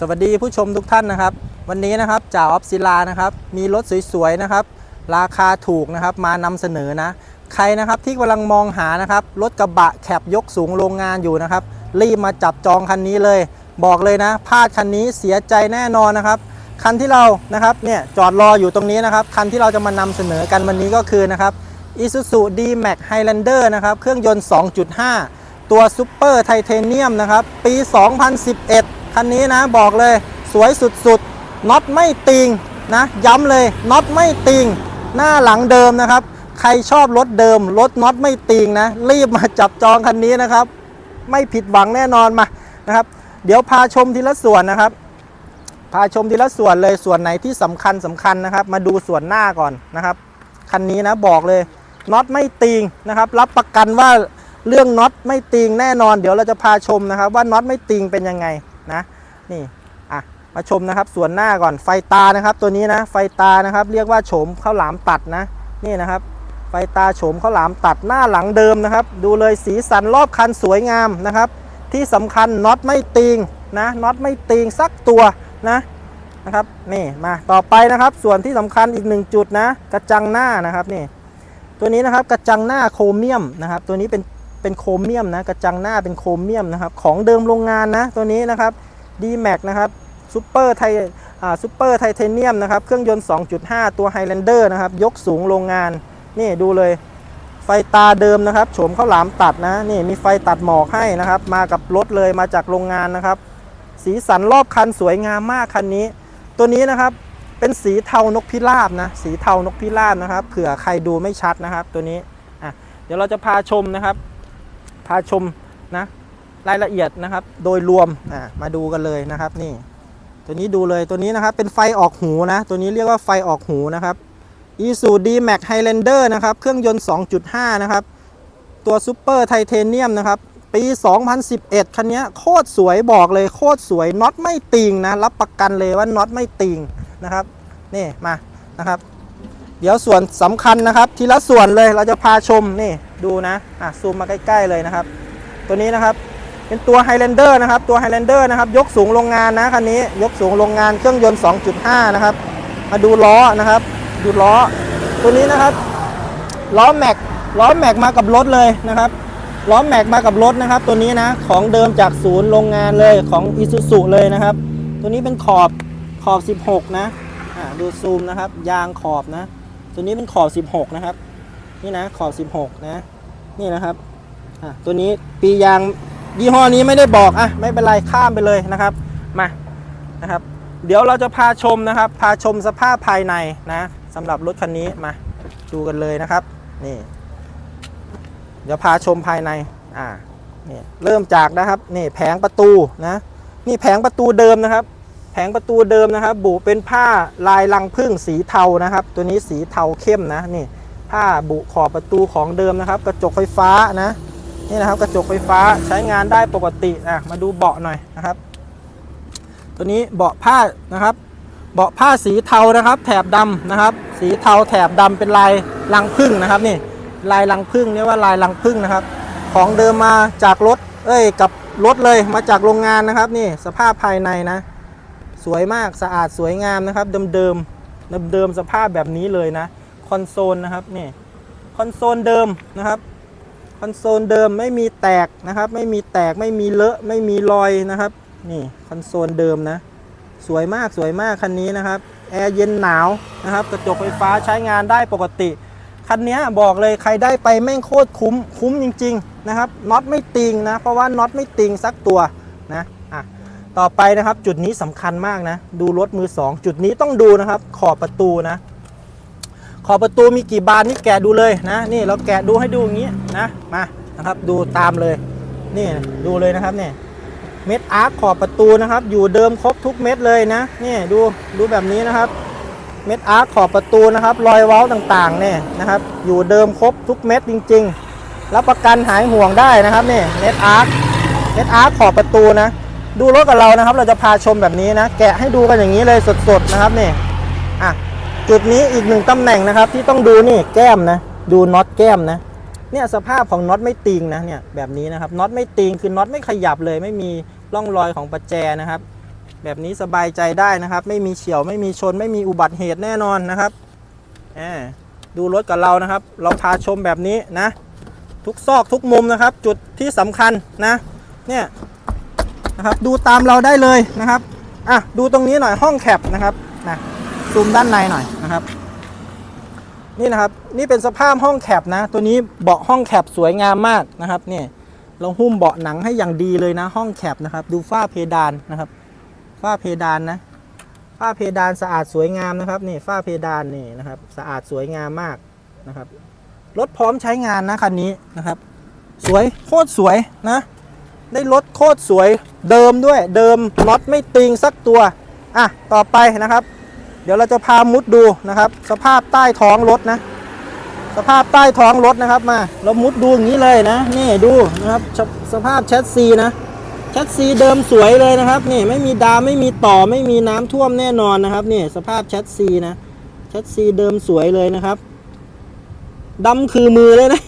สวัสดีผู้ชมทุกท่านนะครับ วันนี้นะครับจ่าออฟศิลานะครับ มีรถสวยๆนะครับ ราคาถูกนะครับมานำเสนอนะ ใครนะครับที่กำลังมองหานะครับรถกระบะแคบยกสูงโรงงานอยู่นะครับ รีบมาจับจองคันนี้เลย บอกเลยนะพลาดคันนี้เสียใจแน่นอนนะครับ คันที่เรานะครับเนี่ยจอดรออยู่ตรงนี้นะครับคันที่เราจะมานำเสนอกันวันนี้ก็คือนะครับ Isuzu D-Max Highlander นะครับเครื่องยนต์ 2.5 ตัวซูเปอร์ไทเทเนียมนะครับปี 2011 คันนี้นะบอกเลยสวยสุดๆน็อตไม่ติงนะย้ำเลยน็อตไม่ติงหน้าหลังเดิมนะครับ ใครชอบรถเดิมรถน็อตไม่ติงนะ รีบมาจับจองคันนี้นะครับ ไม่ผิดหวังแน่นอนมานะครับ เดี๋ยวพาชมทีละส่วนนะครับ พาชมทีละส่วนเลยส่วนไหนที่สำคัญสำคัญนะครับ มาดูส่วนหน้าก่อนนะครับคันนี้นะบอกเลยน็อตไม่ติงนะครับ รับประกันว่าเรื่องน็อตไม่ติงแน่นอน เดี๋ยวเราจะพาชมนะครับ ว่าน็อตไม่ติงเป็นยังไง นะนี่อะมาชมนะครับส่วนหน้าก่อนไฟตานะครับ ตัวนี้นะไฟตานะครับเรียกว่าโฉมข้าวหลามตัดนะนี่นะครับ ไฟตาโฉมข้าวหลามตัดหน้าหลังเดิมนะครับ ดูเลยสีสันรอบคันสวยงามนะครับ ที่สำคัญน็อตไม่ติงนะน็อตไม่ติงสักตัวนะนะครับนี่มาต่อไปนะครับ ส่วนที่สำคัญอีกหนึ่งจุดนะ กระจังหน้านะครับนี่ตัวนี้นะครับกระจังหน้าโครเมียมนะครับ ตัวนี้เป็น เป็นโครเมียมนะกระจังหน้าเป็นโครเมียมนะครับของเดิมโรงงานนะตัวนี้นะครับ d m a x นะครับซูเปอร์ไทอ่าซูเปอร์ไทเทเนียมนะครับเครื่องยนต์ 2.5 ตัว Highlander นะครับยกสูงโรงงาน นี่ดูเลยไฟตาเดิมนะครับโฉมข้าวหลามตัดนะนี่มีไฟตัดหมอกให้นะครับ มากับรถเลยมาจากโรงงานนะครับ สีสันรอบคันสวยงามมากคันนี้ ตัวนี้นะครับเป็นสีเทานกพิราบนะสีเทานกพิราบนะครับเผื่อใครดูไม่ชัดนะครับตัวนี้อะเดี๋ยวเราจะพาชมนะครับ พาชมนะรายละเอียดนะครับ โดยรวมอะมาดูกันเลยนะครับนี่ ตัวนี้ดูเลยตัวนี้นะครับเป็นไฟออกหูนะ ตัวนี้เรียกว่าไฟออกหูนะครับ e s u d Max Highlander นะครับ เครื่องยนต์ 2.5 นะครับ ตัวซูเปอร์ไทเทเนียมนะครับ ปี 2011 คันนี้โคตรสวยบอกเลยโคตรสวยน็อตไม่ติงนะ รับประกันเลยว่าน็อตไม่ติงนะครับ นี่มานะครับ เดี๋ยวส่วนสำคัญนะครับ ทีละส่วนเลยเราจะพาชมนี่ ดูนะอะซูมมาใกล้ ๆ เลยนะครับ ตัวนี้นะครับเป็นตัว Highlander นะครับ ตัว Highlander นะครับ ยกสูงโรงงานนะคันนี้ ยกสูงโรงงานเครื่องยนต์ 2.5 นะครับ มาดูล้อนะครับ ดูล้อ ตัวนี้นะครับ ล้อแม็ก ล้อแม็กมากับรถเลยนะครับ ล้อแม็กมากับรถนะครับ ตัวนี้นะ ของเดิมจากศูนย์โรงงานเลย ของ i s u z u เลยนะครับ ตัวนี้เป็นขอบ ขอบ 16 นะอ่าดูซูมนะครับ ยางขอบนะ ตัวนี้เป็นขอบ 16 นะครับ นี่นะ ขอบ 16 นะ นี่นะครับตัวนี้ปียางยี่ห้อนี้ไม่ได้บอกอะไม่เป็นไรข้ามไปเลยนะครับมานะครับ เดี๋ยวเราจะพาชมนะครับ พาชมสภาพภายในนะสำหรับรถคันนี้มาดูกันเลยนะครับนี่เดี๋ยวพาชมภายในอ่านี่เริ่มจากนะครับนี่แผงประตูนะนี่แผงประตูเดิมนะครับ แผงประตูเดิมนะครับ บุเป็นผ้าลายลังพึ่งสีเทานะครับ ตัวนี้สีเทาเข้มนะนี่ ผ้าบุขอบประตูของเดิมนะครับ กระจกไฟฟ้านะนี่นะครับกระจกไฟฟ้าใช้งานได้ปกติอะมาดูเบาะหน่อยนะครับ ตัวนี้เบาะผ้านะครับ เบาะผ้าสีเทานะครับ แถบดำนะครับ สีเทาแถบดำเป็นลายรังผึ้งนะครับนี่ลายรังผึ้งเรียกว่าลายรังผึ้งนะครับ ของเดิมมาจากรถเอ้ยกับรถเลยมาจากโรงงานนะครับนี่สภาพภายในนะ สวยมากสะอาดสวยงามนะครับ เดิมเดิมเดิมเดิมๆสภาพแบบนี้เลยนะ คอนโซลนะครับนี่คอนโซลเดิมนะครับคอนโซลเดิมไม่มีแตกนะครับ ไม่มีแตกไม่มีเลอะไม่มีรอยนะครับ นี่คอนโซลเดิมนะสวยมากสวยมากคันนี้นะครับแอร์เย็นหนาวนะครับกระจกไฟฟ้าใช้งานได้ปกติ คันนี้บอกเลยใครได้ไปแม่งโคตรคุ้มคุ้มจริง ๆนะครับน็อตไม่ติงนะเพราะว่าน็อตไม่ติงสักตัวนะอะต่อไปนะครับจุดนี้สำคัญมากนะ ดูรถมือสองจุดนี้ต้องดูนะครับ ขอบประตูนะ ขอบประตูมีกี่บานนี่แกะดูเลยนะนี่เราแกะดูให้ดูอย่างนี้นะมานะครับดูตามเลยนี่ดูเลยนะครับเนี่ยเม็ดอาร์คขอบประตูนะครับ อยู่เดิมครบทุกเม็ดเลยนะนี่ดูดูแบบนี้นะครับ เม็ดอาร์คขอบประตูนะครับ รอยเว้าต่างๆเนี่ยนะครับ อยู่เดิมครบทุกเม็ดจริงๆรับประกันหายห่วงได้นะครับนี่เม็ดอาร์คเม็ดอาร์คขอบประตูนะดูรถกับเรานะครับ เราจะพาชมแบบนี้นะ แกะให้ดูกันอย่างนี้เลยสดๆนะครับนี่อะ จุดนี้อีกหนึ่งตำแหน่งนะครับ ที่ต้องดูนี่แก้มนะ ดูน็อตแก้มนะ เนี่ยสภาพของน็อตไม่ติงนะเนี่ยแบบนี้นะครับน็อตไม่ติงคือน็อตไม่ขยับเลยไม่มีร่องรอยของประแจนะครับ แบบนี้สบายใจได้นะครับ ไม่มีเฉียวไม่มีชน ไม่มีอุบัติเหตุแน่นอนนะครับแหมดูรถกับเรานะครับ เราพาชมแบบนี้นะ ทุกซอกทุกมุมนะครับ จุดที่สำคัญนะเนี่ยนะครับดูตามเราได้เลยนะครับอะดูตรงนี้หน่อยห้องแคปนะครับ ซูมด้านในหน่อยนะครับ นี่นะครับ นี่เป็นสภาพห้องแคปนะ ตัวนี้เบาะห้องแคปสวยงามมากนะครับนี่เราหุ้มเบาะหนังให้อย่างดีเลยนะ ห้องแคปนะครับ ดูฝ้าเพดานนะครับ ฝ้าเพดานนะฝ้าเพดานสะอาดสวยงามนะครับนี่ฝ้าเพดานนี่นะครับ สะอาดสวยงามมากนะครับรถพร้อมใช้งานนะคันนี้นะครับ สวยโคตรสวยนะ ได้รถโคตรสวยเดิมด้วยเดิมน็อตไม่ติงสักตัว อะ ต่อไปนะครับ เดี๋ยวเราจะพามุดดูนะครับ สภาพใต้ท้องรถนะ สภาพใต้ท้องรถนะครับมา เรามุดดูอย่างนี้เลยนะนี่ดูนะครับสภาพแชสซีนะแชสซีเดิมสวยเลยนะครับนี่ไม่มีดามไม่มีต่อไม่มีน้ำท่วมแน่นอนนะครับนี่สภาพแชสซีนะแชสซีเดิมสวยเลยนะครับดำคือมือเลยนะ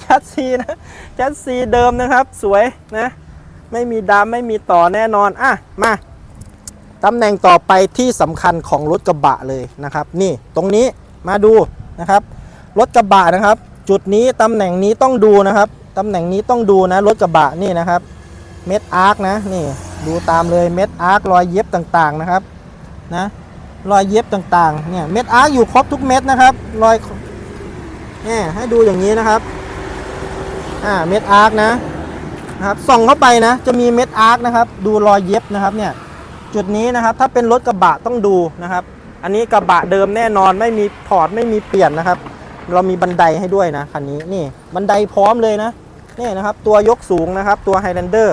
แชสซีนะแชสซีเดิมนะครับ สวยนะ ไม่มีดามไม่มีต่อแน่นอนอะมา ตำแหน่งต่อไปที่สำคัญของรถกระบะเลยนะครับ นี่ตรงนี้มาดูนะครับ รถกระบะนะครับ จุดนี้ตำแหน่งนี้ต้องดูนะครับตำแหน่งนี้ต้องดูนะรถกระบะนี่นะครับ เม็ดอาร์คนะนี่ดูตามเลยเม็ดอาร์ครอยเย็บต่างๆนะครับนะรอยเย็บต่างๆเนี่ยเม็ดอาร์คอยู่ครบทุกเม็ดนะครับรอยเนี่ยให้ดูอย่างนี้นะครับอ่าเม็ดอาร์คนะนะครับส่องเข้าไปนะ จะมีเม็ดอาร์คนะครับ ดูรอยเย็บนะครับเนี่ย จุดนี้นะครับ ถ้าเป็นรถกระบะต้องดูนะครับ อันนี้กระบะเดิมแน่นอนไม่มีถอดไม่มีเปลี่ยนนะครับ เรามีบันไดให้ด้วยนะคันนี้นี่บันไดพร้อมเลยนะนี่นะครับ ตัวยกสูงนะครับ ตัว Highlander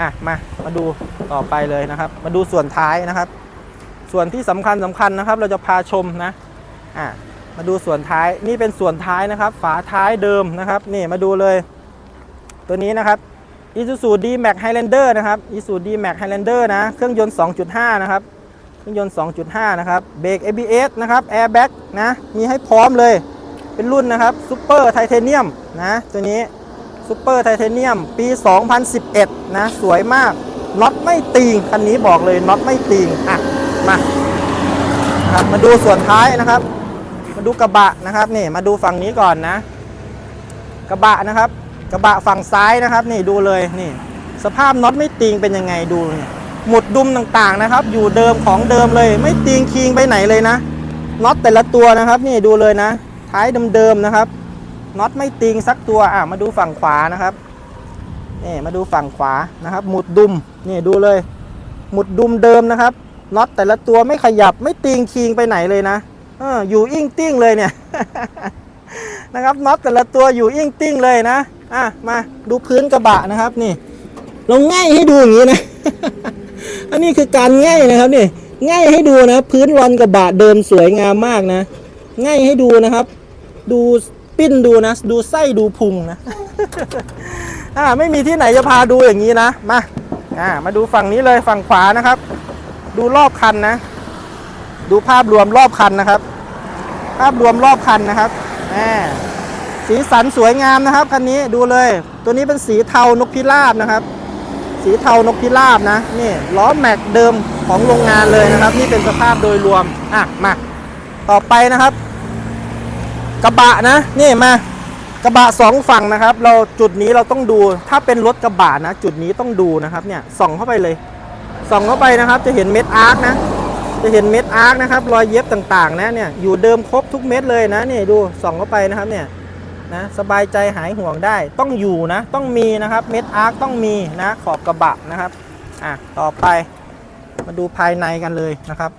อะมามาดูต่อไปเลยนะครับ มาดูส่วนท้ายนะครับ ส่วนที่สำคัญสำคัญนะครับ เราจะพาชมนะอะมาดูส่วนท้ายนี่เป็นส่วนท้ายนะครับ ฝาท้ายเดิมนะครับ นี่มาดูเลย ตัวนี้นะครับ Isuzu D-Max Highlander นะครับ Isuzu D-Max Highlander นะ เครื่องยนต์ 2.5 นะครับ เครื่องยนต์ 2.5 นะครับ เบรก ABS นะครับ Airbag นะ มีให้พร้อมเลย เป็นรุ่นนะครับ Super Titanium นะ ตัวนี้ Super Titanium ปี 2011 นะ สวยมาก น็อตไม่ตีง คันนี้บอกเลย น็อตไม่ตีง อะ มาครับมาดูส่วนท้ายนะครับ มาดูกระบะนะครับ นี่ มาดูฝั่งนี้ก่อนนะ กระบะนะครับ กระบะฝั่งซ้ายนะครับ นี่ดูเลยนี่ สภาพน็อตไม่ตีงเป็นยังไงดูเนี่ยหมุดดุมต่างๆนะครับ อยู่เดิมของเดิมเลย ไม่ตีงคิงไปไหนเลยนะน็อตแต่ละตัวนะครับ นี่ดูเลยนะ ท้ายเดิมๆนะครับน็อตไม่ตีงสักตัวอะมาดูฝั่งขวานะครับนี่มาดูฝั่งขวานะครับ หมุดดุมนี่ดูเลย หมุดดุมเดิมนะครับน็อตแต่ละตัวไม่ขยับไม่ตีงคิงไปไหนเลยนะอออยู่อิ่งติ้งเลยเนี่ย นะครับน็อตแต่ละตัวอยู่อิ่งติ้งเลยนะอะมาดูพื้นกระบะนะครับนี่เราง่ายให้ดูอย่างนี้นะ อันนี้คือการง่ายนะครับนี่ง่ายให้ดูนะพื้นรอนกระบะเดิมสวยงามมากนะ ง่ายให้ดูนะครับ ดูปิ้นดูนะ ดูไส้ดูพุงนะอ่าไม่มีที่ไหนจะพาดูอย่างนี้นะมาอ่ามาดูฝั่งนี้เลยฝั่งขวานะครับ ดูรอบคันนะ ดูภาพรวมรอบคันนะครับ ภาพรวมรอบคันนะครับ สีสันสวยงามนะครับคันนี้ดูเลย ตัวนี้เป็นสีเทานกพิราบนะครับ สีเทานกพิราบนะนี่ล้อแม็กเดิมของโรงงานเลยนะครับ นี่เป็นสภาพโดยรวมอะมาต่อไปนะครับ กระบะนะนี่มากระบะสองฝั่งนะครับ เราจุดนี้เราต้องดู ถ้าเป็นรถกระบะนะ จุดนี้ต้องดูนะครับเนี่ยส่องเข้าไปเลยส่องเข้าไปนะครับ จะเห็นเม็ดอาร์คนะ จะเห็นเม็ดอาร์คนะครับ รอยเย็บต่างๆ นะเนี่ย อยู่เดิมครบทุกเม็ดเลยนะนี่ดูส่องเข้าไปนะครับเนี่ยนะสบายใจหายห่วงได้ต้องอยู่นะ ต้องมีนะครับเม็ดอาร์คต้องมีนะขอบกระบะนะครับอะต่อไปมาดูภายในกันเลยนะครับ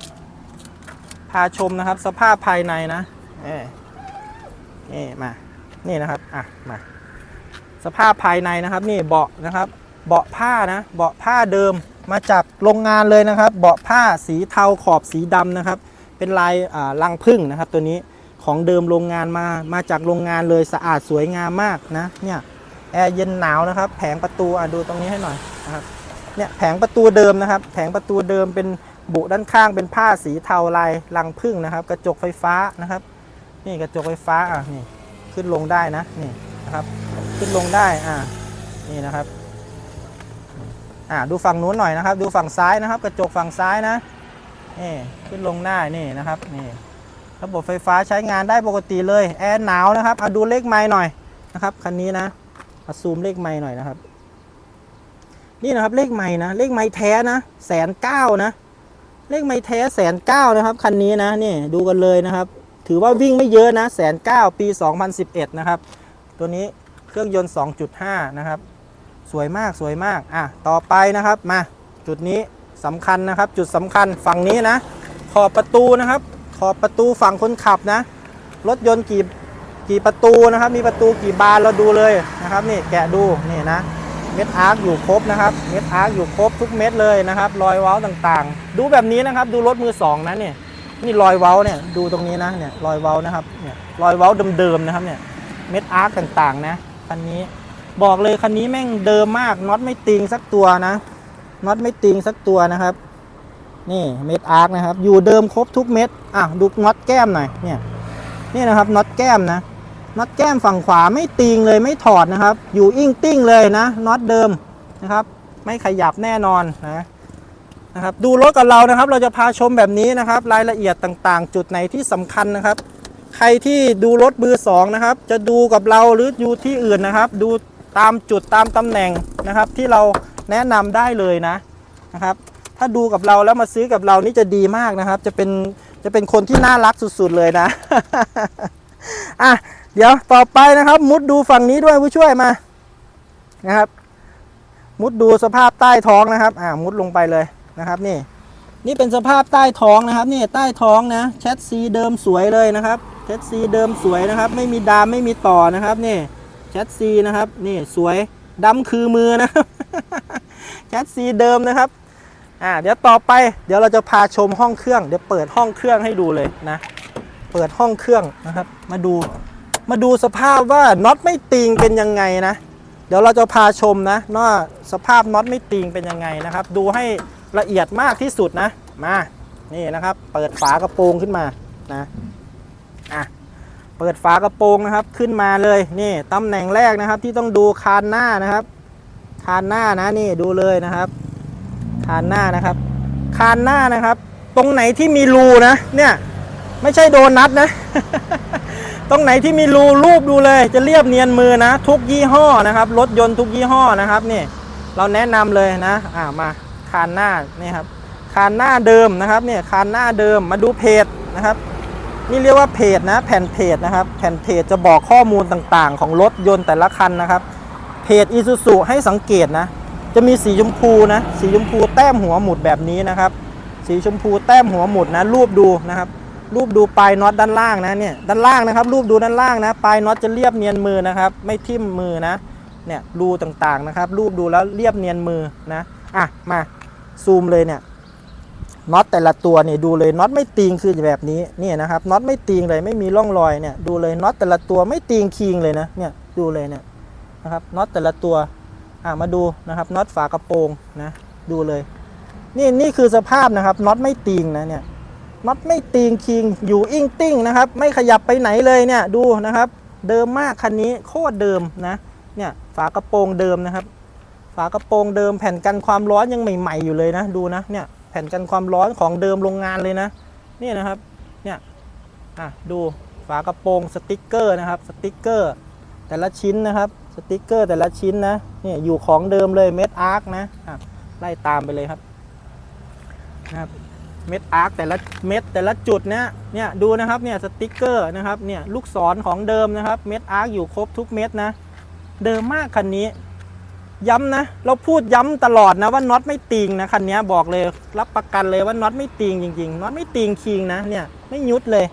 พาชมนะครับสภาพภายในนะเอ้นี่มา นี่นะครับอะมาสภาพภายในนะครับ นี่เบาะนะครับ เบาะผ้านะ เบาะผ้าเดิม มาจากโรงงานเลยนะครับ เบาะผ้าสีเทาขอบสีดำนะครับ เป็นลายลังพึ่งนะครับ ตัวนี้ของเดิมโรงงานมามาจากโรงงานเลยสะอาดสวยงามมากนะเนี่ยแอร์เย็นหนาวนะครับ แผงประตูอะดูตรงนี้ให้หน่อยนะครับเนี่ยแผงประตูเดิมนะครับ แผงประตูเดิมเป็นบุด้านข้างเป็นผ้าสีเทาลายรังพึ่งนะครับ กระจกไฟฟ้านะครับ นี่กระจกไฟฟ้าอะนี่ขึ้นลงได้นะนี่นะครับ ขึ้นลงได้อะนี่นะครับ อ่าดูฝั่งนู้นหน่อยนะครับ ดูฝั่งซ้ายนะครับ กระจกฝั่งซ้ายนะนี่ขึ้นลงได้นี่นะครับนี่ระบบไฟฟ้าใช้งานได้ปกติเลยแอร์หนาวนะครับเอาดูเลขไม้หน่อยนะครับคันนี้นะเอาซูมเลขไม้หน่อยนะครับ นี่นะครับเลขไม้นะเลขไม้แท้นะแสนเก้านะ เลขไม้แท้แสนเก้านะครับคันนี้นะนี่ดูกันเลยนะครับ ถือว่าวิ่งไม่เยอะนะแสนเก้าปี 2011 นะครับ ตัวนี้เครื่องยนต์ 2.5 นะครับ สวยมากสวยมากอะต่อไปนะครับมาจุดนี้สำคัญนะครับ จุดสำคัญฝั่งนี้นะ ขอบประตูนะครับ ขอบประตูฝั่งคนขับนะ รถยนต์กี่กี่ประตูนะครับ มีประตูกี่บานเราดูเลยนะครับนี่แกะดูนี่นะเม็ดอาร์คอยู่ครบนะครับเม็ดอาร์คอยู่ครบทุกเม็ดเลยนะครับ รอยเว้าต่างๆ ดูแบบนี้นะครับ ดูรถมือสองนะเนี่ยนี่รอยเว้าเนี่ยดูตรงนี้นะเนี่ยรอยเว้านะครับเนี่ยรอยเว้าเดิมๆนะครับเนี่ยเม็ดอาร์คต่างๆนะคันนี้ บอกเลยคันนี้แม่งเดิมมากน็อตไม่ติงสักตัวนะน็อตไม่ติงสักตัวนะครับ นี่เม็ดอาร์คนะครับ อยู่เดิมครบทุกเม็ดอะดูน็อตแก้มหน่อยเนี่ยนี่นะครับน็อตแก้มนะน็อตแก้มฝั่งขวาไม่ติงเลยไม่ถอดนะครับ อยู่อิงติ้งเลยนะน็อตเดิมนะครับ ไม่ขยับแน่นอนนะนะครับ ดูรถกับเรานะครับ เราจะพาชมแบบนี้นะครับ รายละเอียดต่างๆ จุดไหนที่สำคัญนะครับ ใครที่ดูรถมือสองนะครับ จะดูกับเราหรืออยู่ที่อื่นนะครับ ดู ตามจุดตามตำแหน่งนะครับ ที่เราแนะนำได้เลยนะนะครับ ถ้าดูกับเราแล้วมาซื้อกับเรานี่จะดีมากนะครับ จะเป็นจะเป็นคนที่น่ารักสุดๆเลยนะอะเดี๋ยวต่อไปนะครับ มุดดูฝั่งนี้ด้วยผู้ช่วยมานะครับ มุดดูสภาพใต้ท้องนะครับ อ่ามุดลงไปเลยนะครับ นี่ นี่เป็นสภาพใต้ท้องนะครับ นี่ใต้ท้องนะแชทซีเดิมสวยเลยนะครับแชทซีเดิมสวยนะครับ ไม่มีดามไม่มีต่อนะครับ นี่ แชทซีนะครับนี่สวยดำคือมือนะแชทซีเดิมนะครับอ่าเดี๋ยวต่อไปเดี๋ยวเราจะพาชมห้องเครื่อง เดี๋ยวเปิดห้องเครื่องให้ดูเลยนะ เปิดห้องเครื่องนะครับ มาดูมาดูสภาพว่าน็อตไม่ติงเป็นยังไงนะ เดี๋ยวเราจะพาชมนะว่าสภาพน็อตไม่ติงเป็นยังไงนะครับ ดูให้ละเอียดมากที่สุดนะ มานี่นะครับ เปิดฝากระโปรงขึ้นมานะ เปิดฝากระโปรงนะครับขึ้นมาเลยนี่ตำแหน่งแรกนะครับที่ต้องดูคานหน้านะครับ คานหน้านะนี่ดูเลยนะครับ คานหน้านะครับ คานหน้านะครับ ตรงไหนที่มีรูนะเนี่ยไม่ใช่โดนัทนะ ตรงไหนที่มีรูรูปดูเลย จะเรียบเนียนมือนะ ทุกยี่ห้อนะครับรถยนต์ทุกยี่ห้อนะครับนี่เราแนะนำเลยนะอ่ามาคานหน้านี่ครับคานหน้าเดิมนะครับเนี่ยคานหน้าเดิมมาดูเพจนะครับ นี่เรียกว่าเพจนะแผ่นเพจนะครับ แผ่นเพจจะบอกข้อมูลต่างๆ ของรถยนต์แต่ละคันนะครับ เพจอีซูซูให้สังเกตนะ จะมีสีชมพูนะ สีชมพูแต้มหัวหมุดแบบนี้นะครับ สีชมพูแต้มหัวหมุดนะรูปดูนะครับ รูปดูปลายน็อตด้านล่างนะเนี่ยด้านล่างนะครับ รูปดูด้านล่างนะปลายน็อตจะเรียบเนียนมือนะครับ ไม่ทิ่มมือนะเนี่ยรูต่างๆนะครับ รูปดูแล้วเรียบเนียนมือนะอะมาซูมเลยเนี่ย น็อตแต่ละตัวเนี่ยดูเลยน็อตไม่ตีงคือแบบนี้เนี่ยนะครับน็อตไม่ตีงเลยไม่มีร่องรอยเนี่ยดูเลยน็อตแต่ละตัวไม่ตีงคิงเลยนะเนี่ยดูเลยเนี่ยนะครับน็อตแต่ละตัวอะมาดูนะครับน็อตฝากระโปรงนะดูเลยนี่นี่คือสภาพนะครับน็อตไม่ตีงนะเนี่ยน็อตไม่ตีงคิงอยู่อิงติ้งนะครับไม่ขยับไปไหนเลยเนี่ยดูนะครับ เดิมมากคันนี้โคตรเดิมนะเนี่ยฝากระโปรงเดิมนะครับ ฝากระโปรงเดิมแผ่นกันความร้อนยังใหม่ ๆอยู่เลยนะดูนะเนี่ย แผ่นกันความร้อนของเดิมโรงงานเลยนะนี่นะครับเนี่ยอะดูฝากระโปรงสติกเกอร์นะครับสติกเกอร์แต่ละชิ้นนะครับสติกเกอร์แต่ละชิ้นนะเนี่ยอยู่ของเดิมเลยเม็ดอาร์คนะอะไล่ตามไปเลยครับนะครับเม็ดอาร์คแต่ละเม็ดแต่ละจุดเนี่ยเนี่ยดูนะครับเนี่ยสติกเกอร์นะครับเนี่ยลูกศรของเดิมนะครับเม็ดอาร์คอยู่ครบทุกเม็ดนะเดิมมากคันนี้ ย้ำนะ เราพูดย้ำตลอดนะว่าน็อตไม่ติงนะคันนี้บอกเลยรับประกันเลยว่าน็อตไม่ติงจริงๆน็อตไม่ติงคิงนะเนี่ยไม่ยุดเลย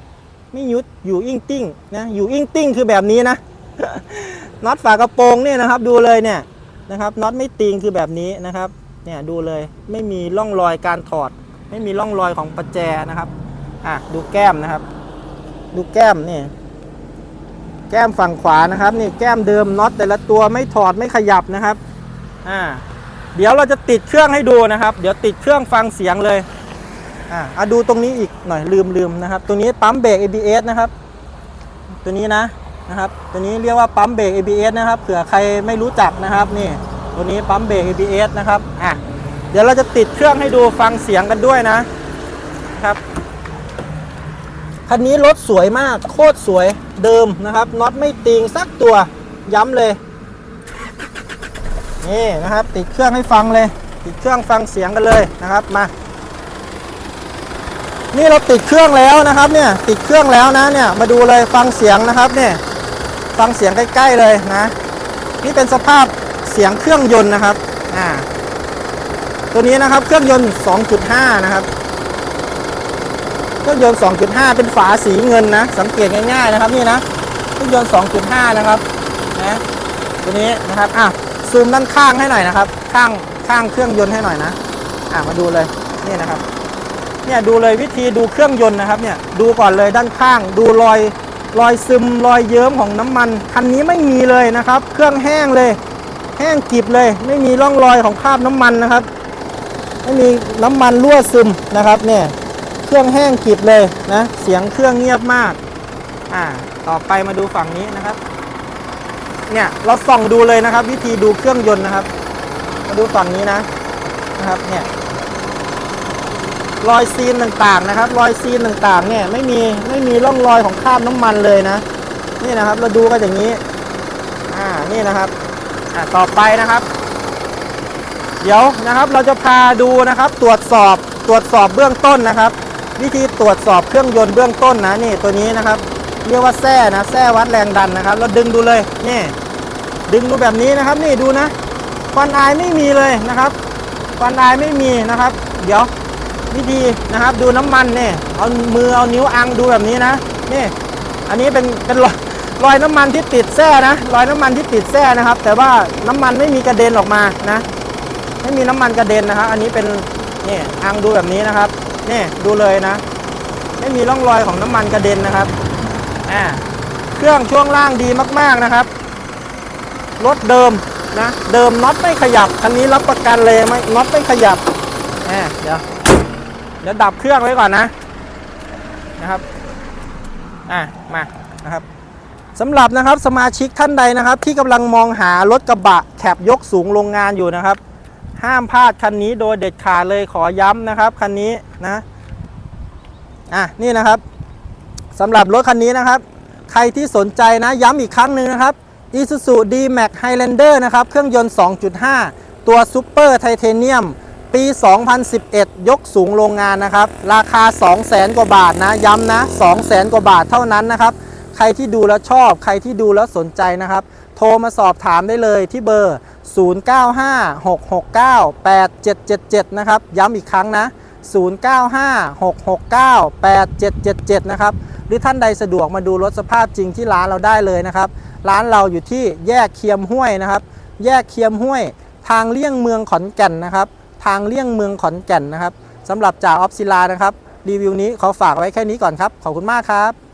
ไม่ยุดอยู่อิงติ้งนะอยู่อิงติ้งคือแบบนี้นะน็อตฝากระโปรงเนี่ยนะครับ ดูเลยเนี่ยนะครับน็อตไม่ติงคือแบบนี้นะครับเนี่ยดูเลยไม่มีร่องรอยการถอด ไม่มีร่องรอยของประแจนะครับอะดูแก้มนะครับ ดูแก้มนี่แก้มฝั่งขวานะครับนี่แก้มเดิมน็อตแต่ละตัวไม่ถอดไม่ขยับนะครับ อ่าเดี๋ยวเราจะติดเครื่องให้ดูนะครับ เดี๋ยวติดเครื่องฟังเสียงเลยอ่าเอาดูตรงนี้อีกหน่อยลืมลืมนะครับ ตัวนี้ปั๊มเบรก ABS นะครับ ตัวนี้นะนะครับตัวนี้เรียกว่าปั๊มเบรก ABS นะครับเผื่อใครไม่รู้จักนะครับนี่ตัวนี้ปั๊มเบรก ABS นะครับอะเดี๋ยวเราจะติดเครื่องให้ดูฟังเสียงกันด้วยนะครับคันนี้รถสวยมากโคตรสวยเดิมนะครับน็อตไม่ติงสักตัวย้ำเลย นี่นะครับ ติดเครื่องให้ฟังเลย ติดเครื่องฟังเสียงกันเลยนะครับมา นี่เราติดเครื่องแล้วนะครับเนี่ยติดเครื่องแล้วนะเนี่ยมาดูเลยฟังเสียงนะครับเนี่ยฟังเสียงใกล้ ๆเลยนะ นี่เป็นสภาพเสียงเครื่องยนต์นะครับอ่าตัวนี้นะครับเครื่องยนต์ 2.5 นะครับเครื่องยนต์ 2.5 เป็นฝาสีเงินนะ สังเกตง่ายๆนะครับนี่นะเครื่องยนต์ 2.5 นะครับนะตัวนี้นะครับอะ ซูมด้านข้างให้หน่อยนะครับ ข้างข้างเครื่องยนต์ให้หน่อยนะ อะมาดูเลยนี่นะครับเนี่ยดูเลยวิธีดูเครื่องยนต์นะครับเนี่ยดูก่อนเลยด้านข้าง ดูรอยรอยซึมรอยเยิ้มของน้ำมันคันนี้ไม่มีเลยนะครับ เครื่องแห้งเลย แห้งกริบเลย ไม่มีร่องรอยของคราบน้ำมันนะครับ ไม่มีน้ำมันรั่วซึมนะครับเนี่ยเครื่องแห้งกริบเลยนะเสียงเครื่องเงียบมากอ่าต่อไปมาดูฝั่งนี้นะครับ เนี่ยเราส่องดูเลยนะครับ วิธีดูเครื่องยนต์นะครับ มาดูฝั่งนี้นะนะครับเนี่ยรอยซีนต่างๆนะครับ รอยซีนต่างๆ เนี่ยไม่มีไม่มีร่องรอยของคราบน้ำมันเลยนะ นี่นะครับเราดูกันอย่างนี้อ่านี่นะครับอ่าต่อไปนะครับ เดี๋ยวนะครับเราจะพาดูนะครับ ตรวจสอบตรวจสอบเบื้องต้นนะครับ วิธีตรวจสอบเครื่องยนต์เบื้องต้นนะนี่ตัวนี้นะครับ เรียกว่าแส้นะแส้วัดแรงดันนะครับ เราดึงดูเลยนี่ดึงดูแบบนี้นะครับ นี่ดูนะควันอายไม่มีเลยนะครับควันอายไม่มีนะครับ เดี๋ยววิธีนะครับ ดูน้ำมันเนี่ยเอามือเอานิ้วอังดูแบบนี้นะนี่อันนี้เป็นเป็นรอยรอยน้ำมันที่ติดแส้นะรอยน้ำมันที่ติดแส้นะครับ แต่ว่าน้ำมันไม่มีกระเด็นออกมานะไม่มีน้ำมันกระเด็นนะครับ อันนี้เป็นนี่อังดูแบบนี้นะครับนี่ดูเลยนะ ไม่มีร่องรอยของน้ำมันกระเด็นนะครับ อ่าเครื่องช่วงล่างดีมากๆนะครับ รถเดิมนะ เดิมน็อตไม่ขยับ คันนี้รับประกันเลยไม่น็อตไม่ขยับอ่าเดี๋ยวเดี๋ยวดับเครื่องไว้ก่อนนะนะครับอะมานะครับสำหรับนะครับสมาชิกท่านใดนะครับ ที่กำลังมองหารถกระบะแคบยกสูงโรงงานอยู่นะครับ ห้ามพลาดคันนี้โดยเด็ดขาดเลยขอย้ำนะครับคันนี้นะอะนี่นะครับ สำหรับรถคันนี้นะครับ ใครที่สนใจนะย้ำอีกครั้งหนึ่งนะครับ Isuzu D-Max Highlander นะครับ เครื่องยนต์ 2.5 ตัวซูเปอร์ไทเทเนียมปี 2011 ยกสูงโรงงานนะครับ ราคา 200,000 กว่าบาทนะ ย้ำนะ 200,000 กว่าบาทเท่านั้นนะครับ ใครที่ดูแล้วชอบ ใครที่ดูแล้วสนใจนะครับ โทรมาสอบถามได้เลยที่เบอร์ 0956698777 นะครับ ย้ำอีกครั้งนะ 0956698777 นะครับ หรือท่านใดสะดวกมาดูรถสภาพจริงที่ร้านเราได้เลยนะครับ ร้านเราอยู่ที่แยกเคียมห้วยนะครับ แยกเคียมห้วย ทางเลี่ยงเมืองขอนแก่นนะครับ ทางเลี่ยงเมืองขอนแก่นนะครับสำหรับจ่าออฟศิลานะครับ รีวิวนี้ขอฝากไว้แค่นี้ก่อนครับ ขอบคุณมากครับ